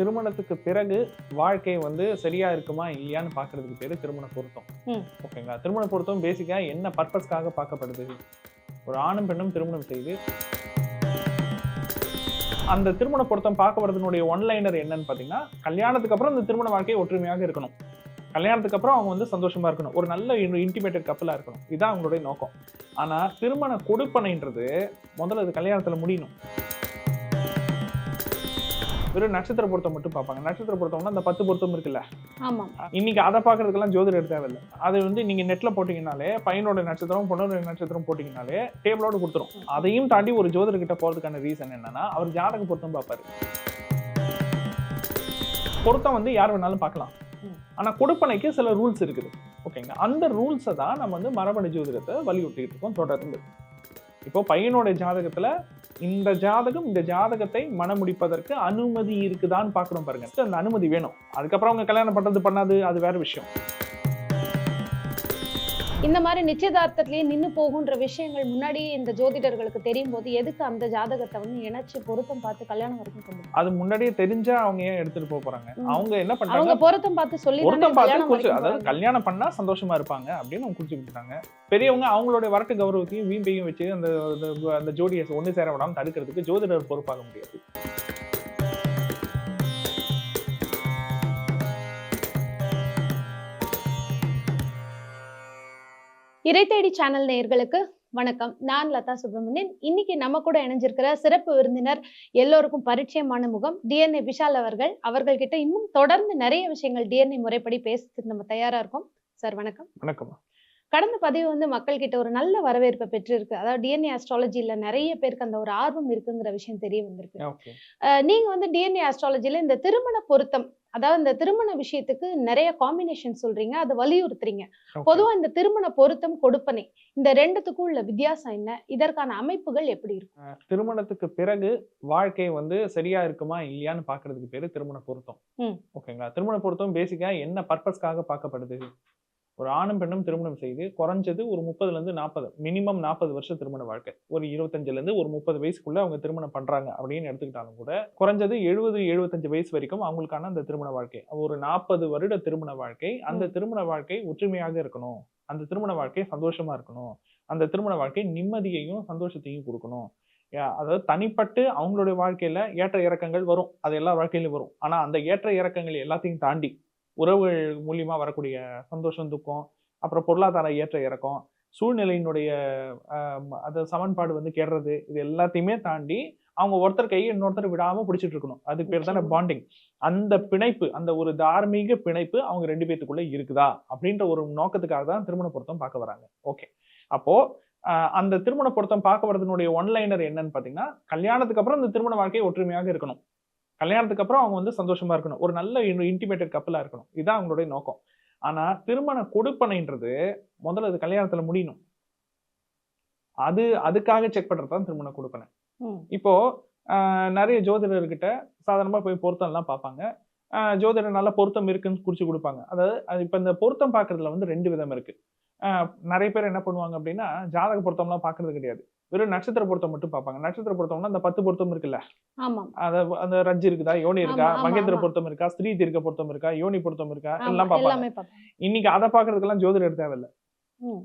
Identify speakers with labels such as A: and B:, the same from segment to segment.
A: திருமணத்துக்கு பிறகு வாழ்க்கை வந்து சரியா இருக்குமா இல்லையான்னு பார்க்கிறதுக்கு பேரு திருமண பொருத்தம். ஓகேங்களா? திருமண பொருத்தம் பேசிக்கா என்ன பர்பஸ்க்காக பார்க்கப்படுது? ஒரு ஆணும் பெண்ணும் திருமணம் செய்து அந்த திருமண பொருத்தம் பார்க்கப்படுறதுனுடைய ஒன்லைனர் என்னன்னு பார்த்தீங்கன்னா கல்யாணத்துக்கு அப்புறம் இந்த திருமண வாழ்க்கை ஒற்றுமையாக இருக்கணும். கல்யாணத்துக்கு அப்புறம் அவங்க வந்து சந்தோஷமா இருக்கணும். ஒரு நல்ல இன்டிமேட்டட் கப்பலா இருக்கணும். இதான் அவங்களுடைய நோக்கம். ஆனா திருமண கொடுப்பனைன்றது முதல்ல அது கல்யாணத்துல முடியணும். வெறும் நட்சத்திர பொருத்தம் மட்டும் பார்ப்பாங்க. நட்சத்திர பொருத்தம்னா அந்த பத்து பொருத்தம் இருக்குல்ல? இன்னைக்கு அதை பார்க்கறதுக்கெல்லாம் ஜோதிடர் தேவையில்லை. அது வந்து நீங்க நெட்ல போட்டீங்கனாலே பையனோட நட்சத்திரம் பொண்ணோட நட்சத்திரம் போட்டீங்கனாலே டேபிளோட கொடுத்துரும். அதையும் தாண்டி ஒரு ஜோதிடர் கிட்ட போறதுக்கான ரீசன் என்னன்னா அவர் ஜாதக பொருத்தம் பார்ப்பாரு. பொருத்தம் வந்து யார் வேணாலும் பார்க்கலாம். ஆனா கொடுப்பனைக்கு சில ரூல்ஸ் இருக்குது. ஓகேங்க அந்த ரூல்ஸை தான் நம்ம வந்து மரபணு ஜோதிடத்தை வலியுறுத்திட்டு இருக்கோம் தொடர்ந்து. இப்போ பையனோட ஜாதகத்துல இந்த ஜாதகம் இந்த ஜாதகத்தை மணமுடிப்பதற்கு அனுமதி இருக்குதான்னு பார்க்கணும் பாருங்க. அந்த அனுமதி வேணும். அதுக்கப்புறம் அவங்க கல்யாணம் பண்ணுறது பண்ணாது அது வேற விஷயம்.
B: இந்த மாதிரி நிச்சயதார்த்தத்திலேயே நின்னு போகுன்ற விஷயங்கள் முன்னாடியே இந்த ஜோதிடர்களுக்கு தெரியும் போது எதுக்கு அந்த ஜாதகத்தை வந்து இணைச்சு பொருத்தம் பார்த்து கல்யாணம் வரைக்கும் கொண்டு?
A: அது முன்னாடியே தெரிஞ்சா அவங்க ஏன் எடுத்துட்டு போக போறாங்க. அவங்க என்ன
B: அவங்க
A: பண்றாங்க
B: பொருத்தம் பார்த்து சொல்லி
A: பொருத்தம் பார்த்து குறிச்சு அதாவது கல்யாணம் பண்ணா சந்தோஷமா இருப்பாங்க அப்படின்னு அவங்க குறிச்சு விட்டுட்டாங்க. பெரியவங்க அவங்களுடைய வரட்டு கௌரவத்தையும் வீம்பையும் வச்சு அந்த அந்த- ஜோடியை ஒண்ணு சேர விடாம தடுக்கிறதுக்கு ஜோதிடர் பொறுப்பாக முடியாது.
B: இறை தேடி சேனல் நேயர்களுக்கு வணக்கம். நான் லதா சுப்பிரமணியன். இன்னைக்கு நம்ம கூட இணைஞ்சிருக்கிற சிறப்பு விருந்தினர் எல்லோருக்கும் பரிச்சயமான முகம் டிஎன்ஏ விஷால் அவர்கள். அவர்கள்கிட்ட இன்னும் தொடர்ந்து நிறைய விஷயங்கள் டிஎன்ஏ முறைப்படி பேசுறதுக்கு நம்ம தயாரா இருக்கோம். சார் வணக்கம்.
A: வணக்கம்.
B: கடந்த பதிவு வந்து மக்கள் கிட்ட ஒரு நல்ல வரவேற்பை பெற்றிருக்கு. அதாவது டிஎன்ஏ அஸ்ட்ராலஜில நிறைய பேருக்கு அந்த ஒரு ஆர்வம் இருக்குங்கிற விஷயம் தெரிய வந்திருக்கு. நீங்க வந்து டிஎன்ஏ அஸ்ட்ராலஜில இந்த திருமண பொருத்தம் அதாவது இந்த திருமண விஷயத்துக்கு நிறைய காம்பினேஷன் சொல்றீங்க அதை வலியுறுத்துறீங்க. பொதுவா இந்த திருமண பொருத்தம் கொடுப்பனை இந்த ரெண்டுத்துக்கும் உள்ள வித்தியாசம் என்ன? இதற்கான அமைப்புகள் எப்படி இருக்கும்?
A: திருமணத்துக்கு பிறகு வாழ்க்கை வந்து சரியா இருக்குமா இல்லையான்னு பார்க்கிறதுக்கு பேரு திருமண பொருத்தம். ஓகேங்களா திருமண பொருத்தம் பேசிக்கா என்ன பர்பஸ்க்காக பார்க்கப்படுது? ஒரு ஆணும் பெண்ணும் திருமணம் செய்து குறைஞ்சது ஒரு முப்பதுல இருந்து நாற்பது மினிமம் நாற்பது வருஷம் திருமண வாழ்க்கை. ஒரு இருபத்தஞ்சுல இருந்து ஒரு முப்பது வயசுக்குள்ள அவங்க திருமணம் பண்றாங்க அப்படின்னு எடுத்துக்கிட்டாலும் கூட குறைஞ்சது எழுபது எழுபத்தஞ்சு வயசு வரைக்கும் அவங்களுக்கான அந்த திருமண வாழ்க்கை. ஒரு நாற்பது வருட திருமண வாழ்க்கை அந்த திருமண வாழ்க்கை ஒற்றுமையாக இருக்கணும். அந்த திருமண வாழ்க்கை சந்தோஷமா இருக்கணும். அந்த திருமண வாழ்க்கை நிம்மதியையும் சந்தோஷத்தையும் கொடுக்கணும். அதாவது தனிப்பட்டு அவங்களுடைய வாழ்க்கையில ஏற்ற இறக்கங்கள் வரும். அது எல்லா வாழ்க்கையிலும் வரும். ஆனா அந்த ஏற்ற இறக்கங்கள் எல்லாத்தையும் தாண்டி உறவுகள் மூலியமா வரக்கூடிய சந்தோஷம் துக்கம் அப்புறம் பொருளாதார ஏற்ற இறக்கம் சூழ்நிலையினுடைய அது சமன்பாடு வந்து கெடுறது இது எல்லாத்தையுமே தாண்டி அவங்க ஒருத்தர் கையை இன்னொருத்தர் விடாம பிடிச்சிட்டு இருக்கணும். அதுக்கு பேர் தானே. பாண்டிங் அந்த பிணைப்பு அந்த ஒரு தார்மீக பிணைப்பு அவங்க ரெண்டு பேத்துக்குள்ள இருக்குதா? அப்படின்ற ஒரு நோக்கத்துக்காக தான் திருமண பொருத்தம் பார்க்க வராங்க. ஓகே. அப்போ அந்த திருமண பொருத்தம் பார்க்க வரதுனுடைய ஒன்லைனர் என்னன்னு பாத்தீங்கன்னா கல்யாணத்துக்கு அப்புறம் இந்த திருமண வாழ்க்கை ஒற்றுமையாக இருக்கணும். கல்யாணத்துக்கு அப்புறம் அவங்க வந்து சந்தோஷமா இருக்கணும். ஒரு நல்ல இன்டிமேட்டட் கப்பலா இருக்கணும். இதான் அவங்களுடைய நோக்கம். ஆனா திருமண கொடுப்பனைன்றது முதல்ல அது கல்யாணத்துல முடியணும். அது அதுக்காக செக் பண்றது தான் திருமண கொடுப்பனை. இப்போ ஆஹ், நிறைய ஜோதிடர்கிட்ட சாதாரணமா போய் பொருத்தம் எல்லாம் பார்ப்பாங்க ஜோதிடர் நல்ல பொருத்தம் இருக்குன்னு குறிச்சு கொடுப்பாங்க. அதாவது அது இப்ப இந்த பொருத்தம் பார்க்கறதுல வந்து ரெண்டு விதம் இருக்கு. ஆஹ், நிறைய பேர் என்ன பண்ணுவாங்க அப்படின்னா ஜாதக பொருத்தம்லாம் பார்க்கறது கிடையாது. வெறும் நட்சத்திர பொருத்தம் மட்டும் பார்ப்பாங்க. நட்சத்திர பொருத்தம்னா அந்த பத்து பொருத்தம் இருக்குல்ல? அத அந்த ரஜ் இருக்குதா? யோனி இருக்கா? மகேந்திர. பொருத்தம் இருக்கா? ஸ்திரீ தீர்க்க பொருத்தம் இருக்கா? யோனி பொருத்தம் இருக்கா? எல்லாம் பார்ப்பாங்க. இன்னைக்கு அதை பார்க்கறதுக்கெல்லாம் ஜோதிடர் தேவையில்லை.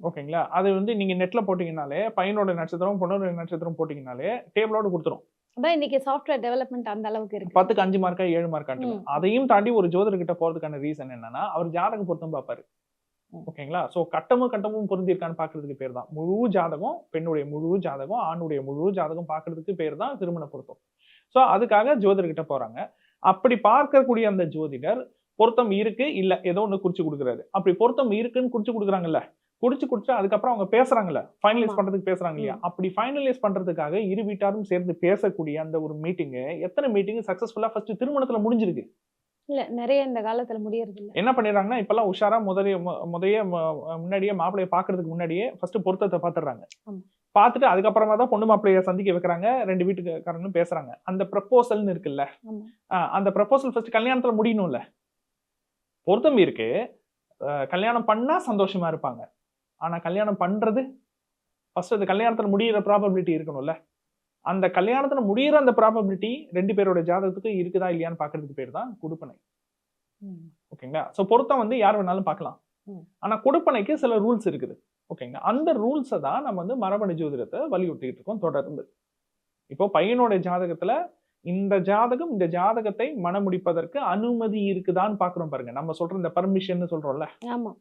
A: ஓகேங்களா? அது வந்து நீங்க நெட்ல போட்டீங்கனாலே பையனோட நட்சத்திரம் பொண்ணோட நட்சத்திரம் போட்டீங்கனாலே டேபிளோட கொடுத்துரும்.
B: அதான் இன்னைக்கு சாஃப்ட்வேர் டெவலப்மெண்ட் அந்த அளவுக்கு இருக்கு.
A: பத்துக்கு அஞ்சு மார்க்கா ஏழு மார்க்காட்டு
B: ம்.
A: அதையும் தாண்டி ஒரு ஜோதிடர் கிட்ட போறதுக்கான ரீசன் என்னன்னா அவர் ஜாதக பொருத்தம் பார்ப்பாரு.
B: ம்.
A: ஓகேங்களா சோ கட்டமும் கட்டமும் பொருந்திருக்கான்னு பாக்குறதுக்கு பேர் தான். முழு ஜாதகம் பெண்ணுடைய முழு ஜாதகம் ஆணுடைய முழு ஜாதகம் பாக்குறதுக்கு பேர் தான் திருமண பொருத்தம். சோ அதுக்காக ஜோதிடர் கிட்ட போறாங்க. அப்படி பார்க்கக்கூடிய அந்த ஜோதிடர் பொருத்தம் இருக்கு? இல்ல ஏதோ ஒண்ணு குறிச்சு கொடுக்குறாரு. அப்படி பொருத்தம் இருக்குன்னு குறிச்சு கொடுக்குறாங்கல்ல? குறிச்சு கொடுத்து அதுக்கப்புறம் அவங்க பேசுறாங்கல்ல? ஃபைனலைஸ். பண்றதுக்கு பேசுறாங்க இல்லையா? அப்படி ஃபைனலைஸ் பண்றதுக்காக இரு வீட்டாரும் சேர்ந்து பேசக்கூடிய அந்த ஒரு மீட்டிங் எத்தனை மீட்டிங் சக்சஸ்ஃபுல்லா ஃபர்ஸ்ட் திருமணத்துல முடிஞ்சிருக்கு?
B: இல்ல நிறைய இந்த காலத்துல முடியறது இல்ல
A: என்ன பண்ணிடுறாங்கன்னா இப்பெல்லாம் உஷாரா முதலைய முதைய முன்னாடியே மாப்பிளைய பாக்குறதுக்கு முன்னாடியே ஃபர்ஸ்ட் பொருத்தத்தை பாத்துடுறாங்க
B: ஆமா.
A: பார்த்துட்டு அதுக்கப்புறமா தான் பொண்ணு மாப்பிளைய சந்திக்க வைக்கிறாங்க ரெண்டு வீட்டுக்காரங்களும் பேசுறாங்க. அந்த ப்ரப்போசல்னு இருக்குல்ல அந்த ப்ரப்போசல் ஃபர்ஸ்ட் கல்யாணத்துல முடியணும்ல. பொருத்தம் இருக்கு. கல்யாணம் பண்ணா சந்தோஷமா இருப்பாங்க. ஆனா கல்யாணம் பண்றது ஃபர்ஸ்ட் அது கல்யாணத்துல முடியிற ப்ராபபிலிட்டி இருக்கணும்ல. அந்த கல்யாணத்துல முடியிற அந்த ப்ராபபிலிட்டி ரெண்டு பேரோட ஜாதகத்துக்கு இருக்குதா இல்லையான்னு பாக்குறதுக்கு பேர் தான் கொடுப்பனை. ஓகேங்களா? ஸோ பொருத்தம் வந்து யார் வேணாலும் பார்க்கலாம். ஆனா கொடுப்பனைக்கு சில ரூல்ஸ் இருக்குது. ஓகேங்களா? அந்த ரூல்ஸை தான் நம்ம வந்து மரபணு ஜோதிடத்தை வலியுறுத்திட்டு இருக்கோம் தொடர்ந்து. இப்போ பையனோட ஜாதகத்துல இந்த ஜாதகம் இந்த ஜாதகத்தை மணமுடிப்பதற்கு அனுமதி இருக்குதான்னு பாக்குறோம் பாருங்க. நம்ம சொல்ற இந்த பர்மிஷன் சொல்றோம்ல.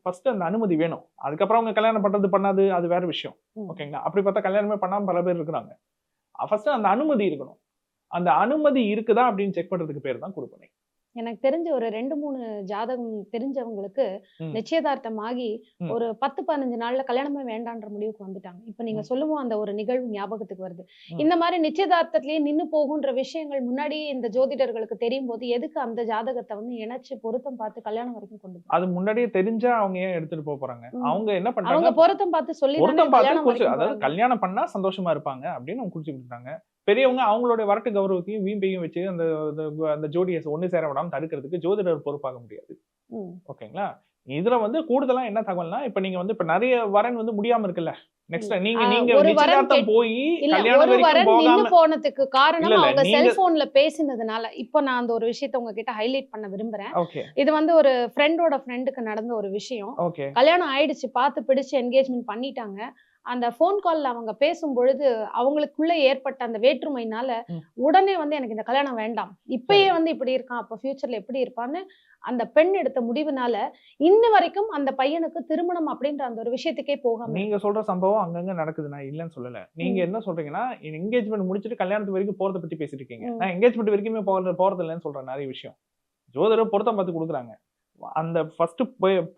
A: ஃபர்ஸ்ட் அந்த அனுமதி வேணும். அதுக்கப்புறம் அவங்க கல்யாணம் பண்றது பண்ணாது அது வேற விஷயம். ஓகேங்களா? அப்படி பார்த்தா கல்யாணமே பண்ணாம பல பேர் இருக்கிறாங்க. ஃபர்ஸ்ட் அந்த அனுமதி இருக்கணும். அந்த அனுமதி இருக்குதா அப்படின்னு செக் பண்றதுக்கு பேர் தான் கொடுப்பனை.
B: எனக்கு தெரிஞ்ச ஒரு ரெண்டு மூணு ஜாதகம் தெரிஞ்சவங்களுக்கு. நிச்சயதார்த்தம் ஆகி. ஒரு பத்து பதினஞ்சு நாள்ல கல்யாணமே வேண்டான்ற முடிவுக்கு வந்துட்டாங்க இப்ப நீங்க. சொல்லுவோம் அந்த ஒரு நிகழ்வு ஞாபகத்துக்கு வருது. இந்த மாதிரி நிச்சயதார்த்தத்திலேயே நின்னு போகுன்ற விஷயங்கள் முன்னாடியே இந்த ஜோதிடர்களுக்கு தெரியும் போது எதுக்கு அந்த ஜாதகத்தை வந்து இணைச்சு பொருத்தம் பார்த்து கல்யாணம் வரைக்கும் கொண்டு?
A: அது முன்னாடியே தெரிஞ்சா அவங்க ஏன் எடுத்துட்டு போக போறாங்க. அவங்க என்ன
B: அவங்க
A: பண்றாங்க
B: பொருத்தம் பார்த்து சொல்லி
A: பொருத்தம் பார்த்து
B: கல்யாணம்
A: அதாவது பண்ணா சந்தோஷமா இருப்பாங்க அப்படின்னு அவங்க குறிச்சு கொடுத்தாங்க பெரியவங்க அவங்களுடைய வரட்டு கௌரவத்தையும் வீம்பையும் வச்சு அந்த அந்த- ஜோடியை ஒண்ணு சேர விடாம தடுக்கிறதுக்கு ஜோதிடர் பொறுப்பாக முடியாது. ஓகேங்களா? இதுல வந்து கூடுதலா என்ன தகவல்னா இப்ப நீங்க வந்து இப்ப நிறைய வரன் வந்து முடியாம இருக்குல்ல? நெக்ஸ்ட் நீங்க நீங்க நிச்சயதார்த்தம் போய் கல்யாணம் வரைக்கும் போகாம
B: போனதுக்கு காரணம் அவங்க செல்போன்ல பேசினதுனால. இப்போ நான் அந்த ஒரு விஷயத்தை உங்ககிட்ட ஹைலைட் பண்ண விரும்புறேன். இது வந்து ஒரு ஃப்ரெண்டோட ஃப்ரெண்டுக்கு நடந்த ஒரு விஷயம். கல்யாணம் ஆயிடுச்சு பார்த்து பிடிச்சு என்கேஜ்மெண்ட் பண்ணிட்டாங்க. அந்த ஃபோன் கால்ல அவங்க பேசும் பொழுது அவங்களுக்குள்ள ஏற்பட்ட அந்த வேற்றுமைனால. உடனே வந்து எனக்கு இந்த கல்யாணம் வேண்டாம். இப்பயே வந்து இப்படி இருக்கான் அப்ப ஃபியூச்சர்ல எப்படி இருப்பான்னு அந்த பெண் எடுத்த முடிவுனால இன்ன வரைக்கும் அந்த பையனுக்கு திருமணம் அப்படின்ற அந்த ஒரு விஷயத்துக்கே போகாம
A: நீங்க சொல்ற சம்பவம் அங்கங்க நடக்குது. நான் இல்லைன்னு சொல்லல. நீங்க என்ன சொல்றீங்கன்னா என்கேஜ்மெண்ட் முடிச்சுட்டு கல்யாணத்து வரைக்கும் போறத பத்தி பேசிட்டு இருக்கீங்க. நான் என்கேஜ்மெண்ட் வரைக்குமே போறது போறது இல்லைன்னு சொல்றேன் நிறைய விஷயம். ஜோதிடர் பொருத்தம் பார்த்து கொடுக்குறாங்க. அந்த ஃபர்ஸ்ட்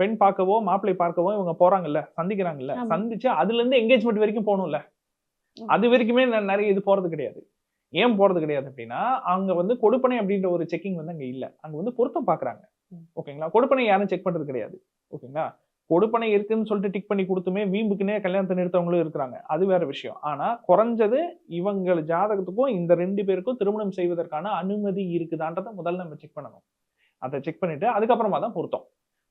A: பெண் பார்க்கவோ மாப்பிள்ளை பார்க்கவோ இவங்க போறாங்கல்ல சந்திக்கிறாங்கல்ல. சந்திச்சு அதுல இருந்து என்கேஜ்மெண்ட் வரைக்கும் போகணும்ல. அது வரைக்குமே நிறைய இது போறது கிடையாது. ஏன் போறது கிடையாது அப்படின்னா அங்க வந்து கொடுப்பனை அப்படின்ற ஒரு செக்கிங் வந்து அங்க இல்ல. அங்க வந்து பொருத்தம் பாக்குறாங்க. ஓகேங்களா? கொடுப்பனை யாரும் செக் பண்றது கிடையாது. ஓகேங்களா? கொடுப்பனை இருக்குன்னு சொல்லிட்டு டிக் பண்ணி கொடுத்துமே வீம்புக்குனே கல்யாணத்தை நிறுத்தவங்களும் இருக்கிறாங்க. அது வேற விஷயம். ஆனா குறைஞ்சது இவங்க ஜாதகத்துக்கும் இந்த ரெண்டு பேருக்கும் திருமணம் செய்வதற்கான அனுமதி இருக்குதான்றதை முதல்ல நம்ம செக் பண்ணணும். அதை செக் பண்ணிட்டு அதுக்கப்புறமா தான் பொருத்தம்.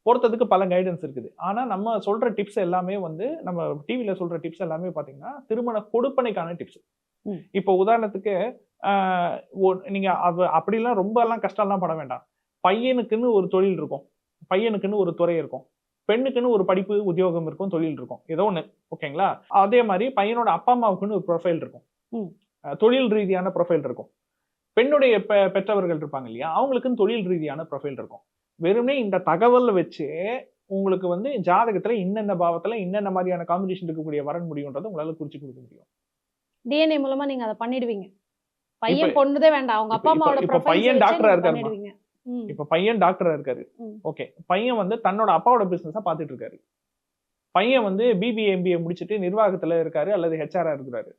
A: பொருத்தத்துக்கு பல கைடன்ஸ் இருக்குது. ஆனா நம்ம சொல்ற டிப்ஸ் எல்லாமே வந்து நம்ம டிவில சொல்ற டிப்ஸ் எல்லாமே பாத்தீங்கன்னா திருமண கொடுப்பனைக்கான டிப்ஸ். இப்போ உதாரணத்துக்கு ஆஹ் ஒ- நீங்க அவ- அப்படிலாம் ரொம்ப எல்லாம் கஷ்டம்லாம் பட வேண்டாம். பையனுக்குன்னு ஒரு தொழில் இருக்கும். பையனுக்குன்னு ஒரு துறை இருக்கும். பெண்ணுக்குன்னு ஒரு படிப்பு உத்தியோகம் இருக்கும் தொழில் இருக்கும். ஏதோ ஒண்ணு. ஓகேங்களா? அதே மாதிரி பையனோட அப்பா அம்மாவுக்குன்னு ஒரு ப்ரொஃபைல் இருக்கும். தொழில் ரீதியான ப்ரொஃபைல் இருக்கும். பெண்ணுடைய பெற்றவர்கள் இருப்பாங்க இல்லையா? அவங்களுக்குன்னு தொழில் ரீதியான ப்ரொஃபைல் இருக்கும். வெறுமனே இந்த தகவல் வச்சு உங்களுக்கு வந்து ஜாதகத்துல இன்னென்ன பாவத்துல இன்னென்ன மாதிரியான காம்பினேஷன் இருக்கக்கூடிய வரன் முடியும்ன்றதை உங்களால குறிச்சு கொடுக்க முடியும்.
B: டிஎன்ஏ மூலமா நீங்க அதை பண்ணிடுவீங்க. பையன் பொண்ணுதே வேண்டாம். அவங்க அப்பா அம்மாவோட
A: பையன் டாக்டரா
B: ம்.
A: இப்ப பையன் டாக்டரா இருக்காரு. ஓகே. பையன் வந்து தன்னோட அப்பாவோட பிசினஸா பாத்துட்டு இருக்காரு. பையன் வந்து பிபிஏ எம்பிஏ முடிச்சுட்டு நிர்வாகத்துல இருக்காரு அல்லது ஹெச்ஆரா இருக்கிறாரு.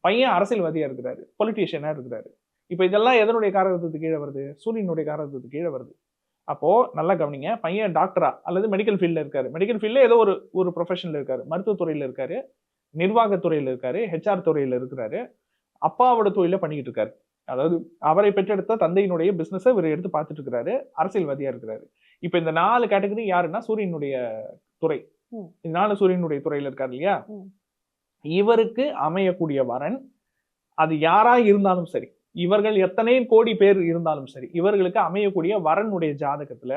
A: பையன் அரசியல்வாதியா இருக்கிறாரு. பொலிட்டீஷியனா இருக்கிறாரு. இப்ப இதெல்லாம் எதனுடைய காரகத்துக்கு கீழே வருது? சூரியனுடைய காரகத்துக்கு கீழே வருது. அப்போ நல்லா கவனிங்க பையன் டாக்டரா அல்லது மெடிக்கல் ஃபீல்ட்ல இருக்காரு. மெடிக்கல் ஃபீல்ட்ல ஏதோ ஒரு ஒரு ப்ரொஃபஷன்ல இருக்காரு. மருத்துவத்துறையில இருக்காரு நிர்வாகத்துறையில இருக்காரு ஹெச்ஆர் துறையில இருக்கிறாரு. அப்பாவோட தொழில பண்ணிக்கிட்டு இருக்காரு. அதாவது அவரை பெற்றெடுத்த தந்தையினுடைய பிசினஸை இவர் எடுத்து பார்த்துட்டு இருக்கிறாரு. அரசியல்வாதியா இருக்கிறாரு. இப்ப இந்த நாலு கேட்டகரி யாருன்னா சூரியனுடைய துறை. இந்த நாலு சூரியனுடைய துறையில இருக்காரு இல்லையா. இவருக்கு அமையக்கூடிய வரன் அது யாரா இருந்தாலும் சரி. இவர்கள் எத்தனை கோடி பேர் இருந்தாலும் சரி இவர்களுக்கு அமையக்கூடிய வரனுடைய ஜாதகத்துல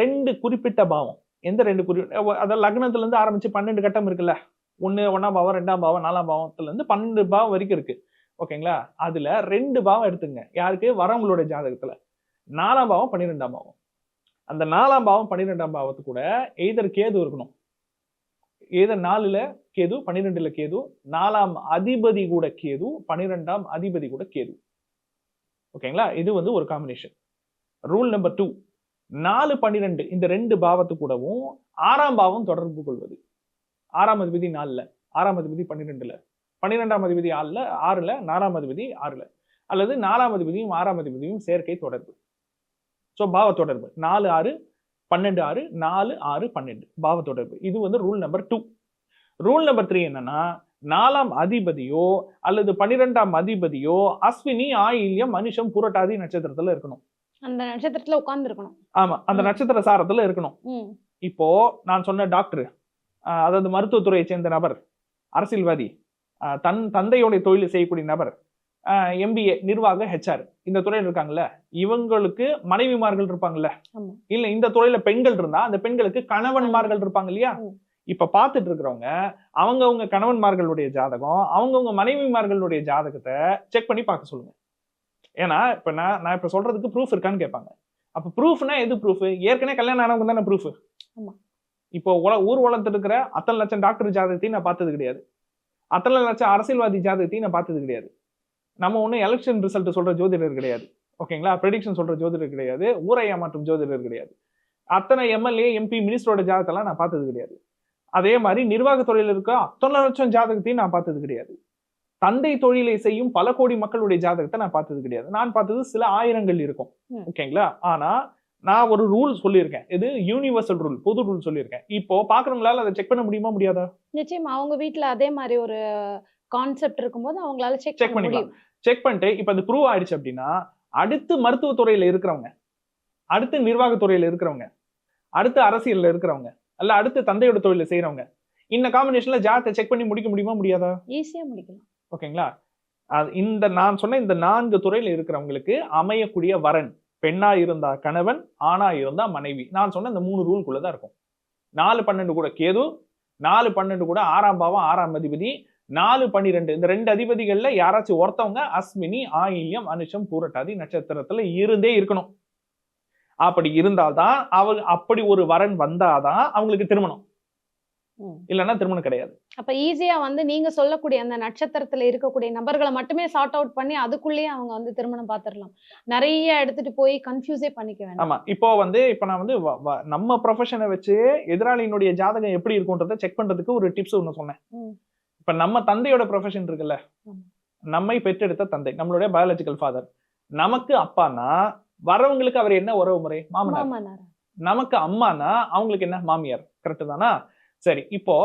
A: ரெண்டு குறிப்பிட்ட பாவம். எந்த ரெண்டு குறிப்பிட்ட அதாவது லக்னத்துல இருந்து ஆரம்பிச்சு பன்னெண்டு கட்டம் இருக்குல்ல. ஒன்று ஒன்றாம் பாவம் ரெண்டாம் பாவம் நாலாம் பாவத்துல இருந்து பன்னெண்டு பாவம் வரைக்கும் இருக்கு. ஓகேங்களா? அதுல ரெண்டு பாவம் எடுத்துங்க. யாருக்கு? வரவங்களோட ஜாதகத்துல. நாலாம் பாவம் பன்னிரெண்டாம் பாவம். அந்த நாலாம் பாவம் பன்னிரெண்டாம் பாவத்து கூட எய்தர் கேது இருக்கணும். ஏதோ நாலுல கேது பன்னிரெண்டுல கேது நாலாம் அதிபதி கூட கேது பன்னிரெண்டாம் அதிபதி கூட கேது. ஓகேங்களா இது வந்து ஒரு காம்பினேஷன் ரூல் நம்பர் டூ நாலு பன்னிரெண்டு இந்த ரெண்டு பாவத்து கூடவும் ஆறாம் பாவம் தொடர்பு கொள்வது. ஆறாம் அதிபதி நாலுல ஆறாம் அதிபதி பன்னிரெண்டுல பன்னிரெண்டாம் அதிபதி ஆறுல ஆறுல நாலாம் அதிபதி ஆறுல அல்லது நாலாம் அதிபதியும் ஆறாம் அதிபதியும் சேர்க்கை தொடர்பு. ஸோ பாவ தொடர்பு. நாலு ஆறு பன்னெண்டு ஆறு நாலு ஆறு பன்னெண்டு. பாவ தொடர்பு. இது வந்து rule number two rule number three என்னன்னா நாலாம் அதிபதியோ அல்லது பன்னிரெண்டாம் அதிபதியோ அஸ்வினி ஆயில்யம் மனுஷம் புரட்டாதி நட்சத்திரத்துல இருக்கணும்.
B: அந்த நட்சத்திரத்துல உட்கார்ந்து இருக்கணும்
A: ஆமா அந்த. நட்சத்திர சாரத்துல இருக்கணும். இப்போ நான் சொன்ன டாக்டர் அதாவது மருத்துவத்துறையை சேர்ந்த நபர் அரசியல்வாதி தன் தந்தையோடைய தொழில் செய்யக்கூடிய நபர் எம்பிஏ நிர்வாக ஹெச்ஆர் இந்த துறையில் இருக்காங்கல்ல இவங்களுக்கு மனைவிமார்கள் இருப்பாங்கல்ல. இல்ல இந்த துறையில பெண்கள் இருந்தா அந்த பெண்களுக்கு கணவன்மார்கள் இருப்பாங்க இல்லையா. இப்ப பார்த்துட்டு இருக்கிறவங்க அவங்கவங்க கணவன்மார்களுடைய ஜாதகம் அவங்கவங்க மனைவிமார்களுடைய ஜாதகத்தை செக் பண்ணி பார்க்க சொல்லுங்க. ஏன்னா இப்ப நான் நான் இப்ப சொல்றதுக்கு ப்ரூஃப் இருக்கான்னு கேட்பாங்க. அப்ப ப்ரூஃப்னா எது ப்ரூஃப் ஏற்கனவே கல்யாணம் ஆனவங்க தானே ப்ரூஃப். இப்போ உல ஊர் உலகத்துல இருக்கிற அத்தனை லட்சம் டாக்டர் ஜாதகத்தையும் நான் பார்த்தது கிடையாது. அத்தனை லட்சம் அரசியல்வாதி ஜாதகத்தையும் நான் பார்த்தது கிடையாது. நம்ம ஒன்றும் எலெக்ஷன் ரிசல்ட் சொல்ற ஜோதிடர் கிடையாது. ஓகேங்களா? ப்ரெடிக்ஷன் சொல்ற ஜோதிடர் கிடையாது. ஊரை ஏமாற்றும் ஜோதிடர் கிடையாது. அத்தனை எம்எல்ஏ எம்பி மினிஸ்டரோட ஜாதகத்தெல்லாம் நான் பார்த்தது கிடையாது. அதே மாதிரி நிர்வாகத்துறையில் இருக்க அத்தனை லட்சம் ஜாதகத்தையும் நான் பார்த்தது கிடையாது. தந்தை தொழிலை செய்யும் பல கோடி மக்களுடைய ஜாதகத்தை நான் பார்த்தது கிடையாது. நான் பார்த்தது சில ஆயிரங்கள் இருக்கும். ஓகேங்களா? ஆனா நான் ஒரு ரூல் சொல்லியிருக்கேன். இது யூனிவர்சல் ரூல் பொது ரூல் சொல்லியிருக்கேன். இப்போ பாக்குறவங்களால அதை செக் பண்ண முடியுமா முடியாதா?
B: நிச்சயமா. அவங்க வீட்ல அதே மாதிரி ஒரு கான்செப்ட் இருக்கும்போது அவங்களால செக்
A: செக்
B: பண்ண
A: பண்ணிக்கலாம். செக் பண்ணிட்டு இப்ப அது ப்ரூவ் ஆயிடுச்சு அப்படின்னா அடுத்து மருத்துவத்துறையில இருக்கிறவங்க அடுத்து நிர்வாகத்துறையில இருக்கிறவங்க அடுத்து அரசியல்ல இருக்கிறவங்க அல்ல அடுத்து தந்தையோட தொழில செய்யறவங்க இந்த காம்பினேஷன்ல ஜாத்தை செக் பண்ணி முடிக்க முடியுமா முடியாதா?
B: ஈஸியா முடிக்கலாம்.
A: ஓகேங்களா இந்த நான் சொன்ன இந்த நான்கு துறையில இருக்கிறவங்களுக்கு அமையக்கூடிய வரன் பெண்ணா இருந்தா கணவன் ஆணா இருந்தா மனைவி. நான் சொன்ன இந்த மூணு ரூல்குள்ள தான் இருக்கும். நாலு பன்னெண்டு கூட கேது நாலு பன்னெண்டு கூட ஆறாம் பாவம் ஆறாம் அதிபதி நாலு பன்னிரெண்டு. இந்த ரெண்டு அதிபதிகள்ல யாராச்சும் ஒருத்தவங்க அஸ்வினி ஆயில்யம் அனுஷம் பூரட்டாதி நட்சத்திரத்துல இருந்தே இருக்கணும். அப்படி இருந்தால்தான் அவங்க அப்படி ஒரு வரன் வந்தாதான் அவங்களுக்கு திருமணம். இல்லைன்னா திருமணம் கிடையாது.
B: அப்ப ஈஸியா வந்து நீங்க சொல்லக்கூடிய அந்த நட்சத்திரத்துல இருக்கக்கூடிய நபர்களை மட்டுமே சார்ட் அவுட் பண்ணி அதுக்குள்ளேயே அவங்க வந்து திருமணம் பார்த்திடலாம் நிறைய எடுத்துட்டு போய் கன்ஃபியூஸே பண்ணிக்க வேண்டாம்
A: ஆமா. இப்போ வந்து இப்போ நான் வந்து நம்ம ப்ரொஃபஷனை வச்சு எதிராளியினுடைய ஜாதகம் எப்படி இருக்கும்ன்றத செக் பண்றதுக்கு ஒரு டிப்ஸ் ஒன்று சொன்னேன். இப்ப நம்ம தந்தையோட ப்ரொஃபஷன் இருக்குல்ல. நம்மை பெற்றெடுத்த தந்தை நம்மளுடைய பயாலஜிக்கல் ஃபாதர் நமக்கு அப்பானா வரவங்களுக்கு அவர் என்ன உறவு முறை? மாமனார். நமக்கு அம்மானா அவங்களுக்கு என்ன? மாமியார். கரெக்ட் தானா? சரி இப்போ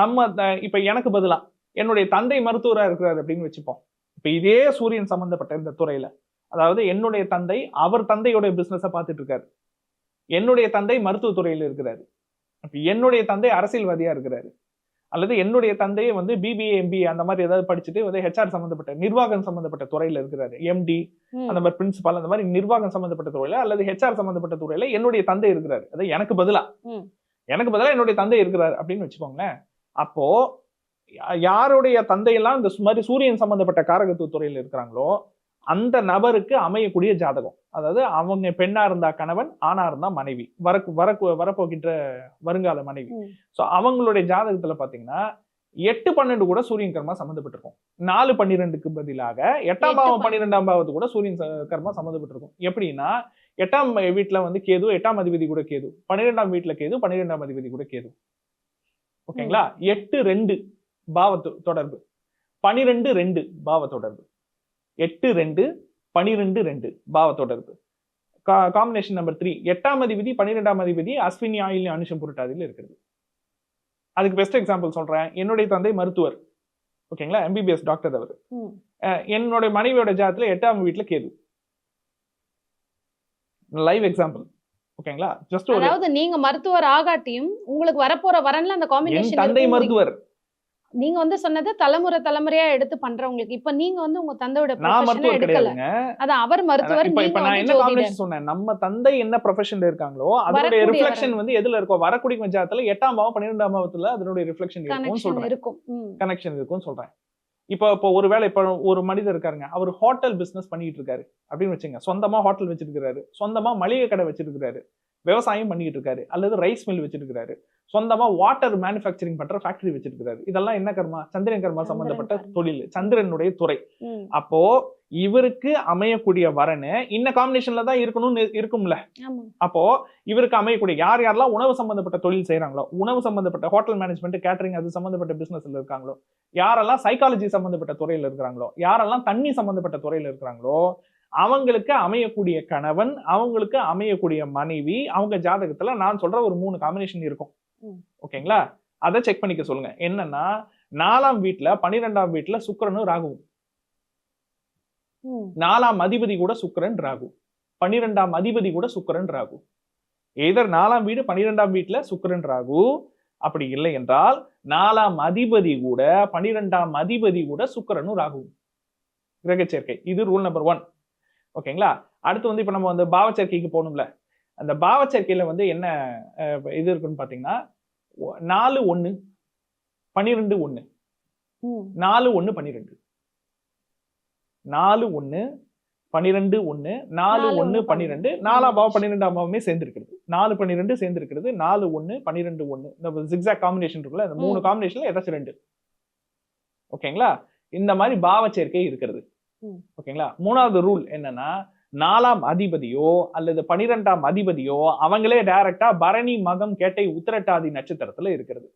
A: நம்ம இப்ப எனக்கு பதிலா என்னுடைய தந்தை மருத்துவரா இருக்கிறாரு அப்படின்னு வச்சுப்போம். இப்ப இதே சூரியன் சம்பந்தப்பட்ட இந்த துறையில அதாவது என்னுடைய தந்தை அவர் தந்தையோட பிசினஸ பார்த்துட்டு இருக்காரு என்னுடைய தந்தை மருத்துவ துறையில இருக்கிறாரு. என்னுடைய தந்தை அரசியல்வாதியா இருக்கிறாரு. அல்லது என்னுடைய தந்தையே வந்து பிபிஏ எம்பிஏ அந்த மாதிரி ஏதாவது படிச்சுட்டு வந்து ஹெச்ஆர் சம்பந்தப்பட்ட நிர்வாகம் சம்பந்தப்பட்ட துறையில இருக்கிறாரு எம்டி. அந்த மாதிரி பிரின்சிபால் அந்த மாதிரி நிர்வாகம் சம்பந்தப்பட்ட துறையில அல்லது ஹெச்ஆர் சம்பந்தப்பட்ட துறையில என்னுடைய தந்தை இருக்கிறாரு அது எனக்கு பதிலா. எனக்கு பதிலா என்னுடைய தந்தை இருக்கிறார் அப்படின்னு வச்சுக்கோங்களேன் அப்போ யாருடைய தந்தையெல்லாம் இந்த மாதிரி சூரியன் சம்பந்தப்பட்ட காரகத்துவ துறையில இருக்கிறாங்களோ அந்த நபருக்கு அமையக்கூடிய ஜாதகம். அதாவது அவங்க பெண்ணா இருந்தா கணவன் ஆணா இருந்தா மனைவி. வரக்கு வரக்கு வரப்போகின்ற வருங்கால மனைவி. சோ அவங்களுடைய ஜாதகத்துல பாத்தீங்கன்னா எட்டு பன்னெண்டு கூட சூரியன் கர்மா சம்மந்தப்பட்டிருக்கும் நாலு பன்னிரெண்டுக்கு பதிலாக எட்டாம்
B: எட்டு,
A: பாவம்
B: பன்னிரெண்டு.
A: பன்னிரெண்டாம் பாவத்து கூட சூரியன் கர்மா சம்மந்தப்பட்டிருக்கும் எப்படின்னா எட்டாம் வீட்டுல வந்து கேது எட்டாம் அதிபதி கூட கேது. பன்னிரெண்டாம் வீட்டுல கேது பன்னிரெண்டாம் அதிபதி கூட கேது. ஓகேங்களா? எட்டு ரெண்டு பாவ தொடர்பு. பனிரெண்டு ரெண்டு பாவ தொடர்பு. எட்டு ரெண்டு பனிரெண்டு ரெண்டு பாவ தொடர்பு காம்பினேஷன் நம்பர் த்ரீ எட்டாம் அதிபதி பன்னிரெண்டாம் அதிபதி அஸ்வினி ஆயில் அனுஷம் புரட்டாதியில் இருக்கிறது. அதுக்கு பெஸ்ட் எக்ஸாம்பிள் சொல்றேன். என்னுடைய தந்தை மருத்துவர். ஓகேங்களா? எம்பிபிஎஸ் டாக்டர் அவர். என்னுடைய மனைவியோட ஜாதத்துல எட்டாம் வீட்டுல கேது. லைவ் எக்ஸாம்பிள் ஓகேங்களா? ஜஸ்ட்
B: அதாவது நீங்க மருத்துவர் ஆகாட்டியும் உங்களுக்கு வரப்போற வரன்ல அந்த காம்பினேஷன்
A: தந்தை மருத்துவர்.
B: நீங்க வந்து சொன்னது தலைமுறை தலைமுறையா எடுத்து பண்றவங்களுக்கு இப்ப நீங்க வந்து உங்க தந்தையோட
A: மருத்துவர்
B: எடுக்கல. அதான் அவர் மருத்துவர்
A: இப்ப நான் என்ன காம்பினேஷன் சொன்னேன்? நம்ம தந்தை என்ன ப்ரொஃபஷன்ல இருக்காங்களோ அதனுடைய ரிஃப்ளெக்ஷன் வந்து எதுல இருக்கும் வரக்கூடிய ஜாதத்துல எட்டாம் பாவம் பன்னிரெண்டாம் பாவத்துல அதனுடைய ரிஃப்ளெக்ஷன் சொல்றேன்.
B: இருக்கும். ம்.
A: கனெக்ஷன் இருக்கும்னு சொல்றேன். இப்போ இப்போ ஒருவேளை இப்போ ஒரு மனிதர் இருக்காருங்க அவர் ஹோட்டல் பிசினஸ் பண்ணிட்டு இருக்காரு. அப்படின்னு வச்சுங்க சொந்தமா ஹோட்டல் வச்சிருக்காரு சொந்தமா மளிகை கடை வச்சிருக்காரு விவசாயம் பண்ணிட்டு இருக்காரு அல்லது ரைஸ் மில் வச்சிருக்காரு சொந்தமா வாட்டர் மேனுஃபேக்சரிங் பண்ற ஃபேக்டரி வச்சிருக்காரு இதெல்லாம் என்ன கர்மா சந்திரன் கர்மா சம்பந்தப்பட்ட. தொழில் சந்திரனுடைய துறை. அப்போ இவருக்கு அமையக்கூடிய வரனு இன்ன காம்பினேஷன்ல தான் இருக்கணும்னு இருக்கும்ல அப்போ இவருக்கு அமையக்கூடிய யார் யாரெல்லாம் உணவு சம்பந்தப்பட்ட தொழில் செய்றாங்களோ உணவு சம்பந்தப்பட்ட ஹோட்டல் மேனேஜ்மெண்ட் கேட்டரிங் அது சம்பந்தப்பட்ட பிசினஸ்ல இருக்காங்களோ யாரெல்லாம் சைக்காலஜி சம்பந்தப்பட்ட துறையில இருக்கிறாங்களோ யாரெல்லாம் தண்ணி சம்பந்தப்பட்ட துறையில இருக்கிறாங்களோ அவங்களுக்கு அமையக்கூடிய கணவன் அவங்களுக்கு அமையக்கூடிய மனைவி அவங்க ஜாதகத்துல நான் சொல்ற ஒரு மூணு காம்பினேஷன் இருக்கும். ஓகேங்களா? அதை செக் பண்ணிக்க சொல்லுங்க. என்னன்னா நாலாம் வீட்டுல பன்னிரெண்டாம் வீட்டுல சுக்கிரனும் ராகுவும். நாலாம் அதிபதி கூட சுக்கிரன் ராகு. பன்னிரெண்டாம் அதிபதி கூட சுக்கிரன் ராகு. எதர் நாலாம் வீடு பன்னிரெண்டாம் வீட்டுல சுக்கிரன் ராகு. அப்படி இல்லை என்றால் நாலாம் அதிபதி கூட பனிரெண்டாம் அதிபதி கூட சுக்கிரனும் ராகுவும். கிரக சேர்க்கை இது ரூல் நம்பர் ஒன் ஓகேங்களா? அடுத்து வந்து இப்ப நம்ம வந்து பாவ சேர்க்கைக்கு போகணும்ல. அந்த பாவ சேர்க்கையில வந்து என்ன இது இருக்குன்னு பாத்தீங்கன்னா ஒ- நாலு ஒண்ணு பனிரெண்டு ஒண்ணு.
B: ம்.
A: நாலு ஒண்ணு பன்னிரெண்டு நாலு ஒண்ணு பன்னிரெண்டு ஒண்ணு நாலு ஒண்ணு பன்னிரெண்டு
B: பன்னிரெண்டு.
A: நாலாம் பாவம் பன்னிரெண்டாம் பாவமே சேர்ந்திருக்கிறது. நாலு பன்னிரெண்டு சேர்ந்திருக்கிறது. நாலு ஒண்ணு பன்னிரெண்டு ஒண்ணு. இந்த ஜிக்ஸாக் காம்பினேஷன் இருக்குல்ல இந்த மூணு. காம்பினேஷன்ல ஏதாச்சும் ரெண்டு. ஓகேங்களா? இந்த மாதிரி பாவ சேர்க்கை இருக்கிறது. ஓகேங்களா? மூணாவது ரூல் என்னன்னா நாலாம் அதிபதியோ அல்லது பனிரெண்டாம் அதிபதியோ அவங்களே டைரக்டா பரணி மகம் கேட்டை உத்திரட்டாதி நட்சத்திரத்துல இருக்கிறது.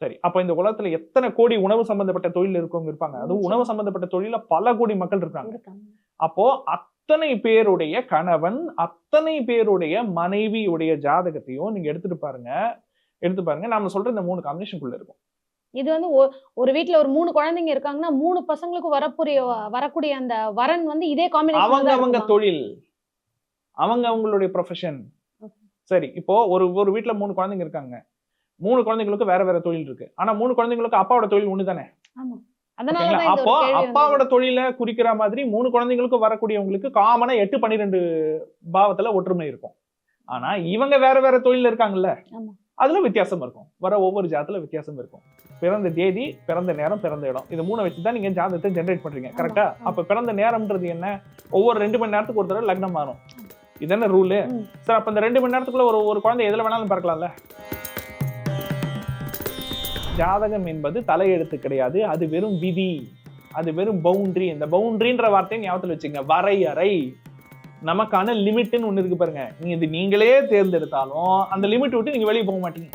A: சரி அப்ப இந்த உலகத்துல எத்தனை கோடி உணவு சம்பந்தப்பட்ட தொழில் இருக்கவங்க இருப்பாங்க? அதுவும் உணவு சம்பந்தப்பட்ட தொழில பல கோடி மக்கள் இருக்காங்க. அப்போ அத்தனை பேருடைய கணவன் அத்தனை பேருடைய மனைவியுடைய ஜாதகத்தையும் நீங்க எடுத்துட்டு பாருங்க. எடுத்து பாருங்க. நாம சொல்ற இந்த மூணு காம்பினேஷனுக்குள்ள இருக்கும்.
B: இது வந்து ஒரு வீட்ல ஒரு மூணு குழந்தைங்க இருக்காங்கன்னா மூணு பசங்களுக்கு வரக்கூடிய வரக்கூடிய அந்த வரன் வந்து இதே
A: அவங்க அவங்க
B: காம்பினேஷன்
A: தொழில். அவங்க அவங்களுடைய ப்ரொஃபஷன் சரி இப்போ ஒரு ஒரு வீட்ல மூணு குழந்தைங்க இருக்காங்க. மூணு குழந்தைங்களுக்கு வேற வேற தொழில் இருக்கு. ஆனா மூணு குழந்தைங்களுக்கு அப்பாவோட தொழில் ஒண்ணு தானே அப்போ அப்பாவோட தொழில குறிக்கிற மாதிரி மூணு குழந்தைங்களுக்கும் வரக்கூடியவங்களுக்கு காமனா எட்டு பன்னிரெண்டு பாவத்துல ஒற்றுமை இருக்கும். ஆனா இவங்க வேற வேற தொழில இருக்காங்கல்ல. அதுல வித்தியாசம் இருக்கும். வர ஒவ்வொரு ஜாதத்துல வித்தியாசம் இருக்கும். பிறந்த தேதி பிறந்த நேரம் பிறந்த இடம். இது மூணை வச்சு தான் நீங்க ஜாதகத்தை ஜென்ரேட் பண்றீங்க.
B: ஆமா,
A: கரெக்டா
B: ஆமா.
A: அப்ப பிறந்த நேரம்ன்றது என்ன? ஒவ்வொரு ரெண்டு மணி நேரத்துக்கு ஒரு தடவை லக்னம் மாறும். இதானே ரூலு. சார் அப்ப இந்த ரெண்டு மணி நேரத்துக்குள்ள ஒரு ஒரு குழந்தை எதுல வேணாலும் பிறக்கலாம்ல? ஜாதகம் என்பது தலையெழுத்து கிடையாது. அது வெறும் விதி. அது வெறும் பவுண்டரி இந்த பவுண்டரின்ற வார்த்தையை ஞாபகத்தில் வச்சுங்க. வரையறை. நமக்கான லிமிட்னு ஒன்று இருக்கு பாருங்க. நீங்க இது நீங்களே தேர்ந்தெடுத்தாலும் அந்த லிமிட் விட்டு நீங்க வெளியே போக மாட்டீங்க.